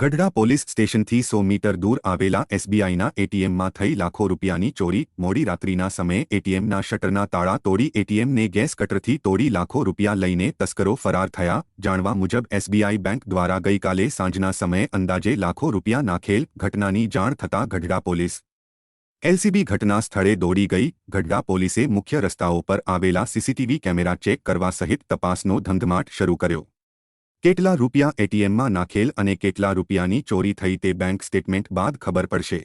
Gadhada police સ્ટેશનથી સો metre દૂર આવેલા એસબીઆઈના એટીએમમાં થઈ લાખો રૂપિયાની ચોરી, મોડી રાત્રિના સમયે એટીએમના શટરના તાળા તોડી એટીએમને ગેસ કટરથી તોડી લાખો રૂપિયા લઈને તસ્કરો ફરાર થયા. જાણવા મુજબ એસબીઆઈ બેંક દ્વારા ગઈકાલે સાંજના સમયે અંદાજે લાખો રૂપિયા નાખેલ ઘટનાની જાણ થતાં ગઢડા પોલીસ એલસીબી ઘટના સ્થળે દોડી ગઈ. ગઢડા પોલીસે મુખ્ય રસ્તાઓ પર આવેલા સીસીટીવી કેમેરા ચેક કરવા સહિત તપાસનો ધમધમાટ શરૂ કર્યો. કેટલા રૂપિયા એટીએમમાં નાખેલ અને કેટલા રૂપિયાની ચોરી થઈ તે બેંક સ્ટેટમેન્ટ બાદ ખબર પડશે.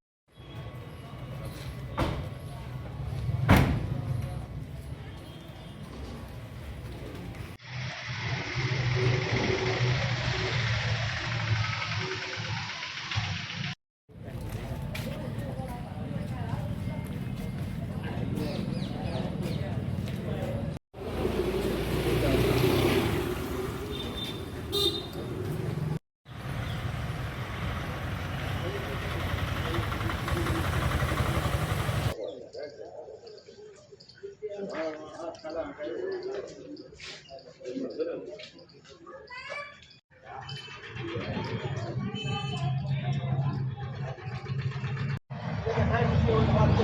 啊啊啊！开啦，开啦！这个还是用的瓦斯机，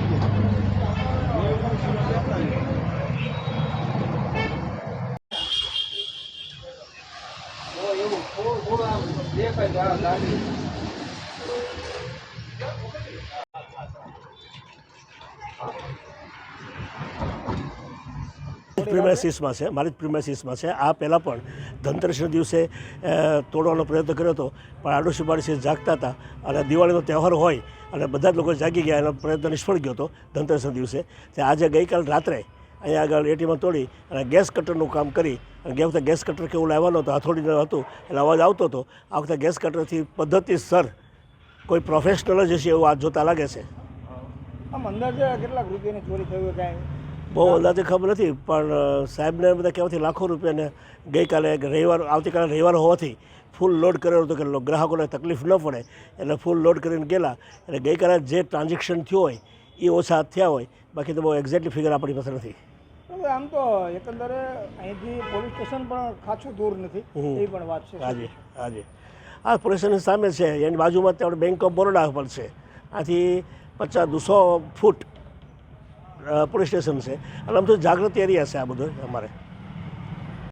因为过去那个啥的。哦哟，都都来了，厉害了，来了。પ્રિમાઇસીસમાં છે, મારી જ પ્રિમાઇસીસમાં છે. આ પહેલાં પણ ધનતેરસના દિવસે તોડવાનો પ્રયત્ન કર્યો હતો, પણ આડોશી પાડોશી જાગતા હતા અને દિવાળીનો તહેવાર હોય અને બધા જ લોકો જાગી ગયા એનો પ્રયત્ન નિષ્ફળ ગયો હતો ધનતેરસના દિવસે. તે આજે ગઈકાલ રાત્રે અહીંયા આગળ એટીમાં તોડી અને ગેસ કટરનું કામ કરી અને ગયા વખતે ગેસ કટર કેવું લાવવાનું હતું, હથોડીનું હતું, એટલે અવાજ આવતો હતો. આ વખતે ગેસ કટરથી પદ્ધતિસર કોઈ પ્રોફેશનલ જ હશે એવું આ જોતા લાગે છે. આમ અંદાજે કેટલાક રૂપિયાની ચોરી થયું કાંઈ? બહુ અંદાજે ખબર નથી પણ સાહેબને બધા કહેવાથી લાખો રૂપિયાને ગઈકાલે રવિવાર આવતીકાલે રવિવાર હોવાથી ફૂલ લોડ કરેલો હતો કે ગ્રાહકોને તકલીફ ન પડે એટલે ફૂલ લોડ કરીને ગયેલા. એટલે ગઈકાલે જે ટ્રાન્ઝેક્શન થયું હોય એ ઓછા થયા હોય. બાકી તો બહુ એક્ઝેક્ટલી ફિગર આપણી પાસે નથી. હવે આમ તો એકંદરે અહીંથી પોલીસ સ્ટેશન પણ ખાસું દૂર નથી. એ પણ વાત છે. હાજી હાજી. આ પોલીસ સ્ટેશન સામે છે એની બાજુમાં ત્યાં બેંક ઓફ બરોડા પણ છે. આથી પચાસ દોસો ફૂટ પોલીસ સ્ટેશન છે. અને આમ તો જાગૃતિ એરિયા છે આ બધો અમારે.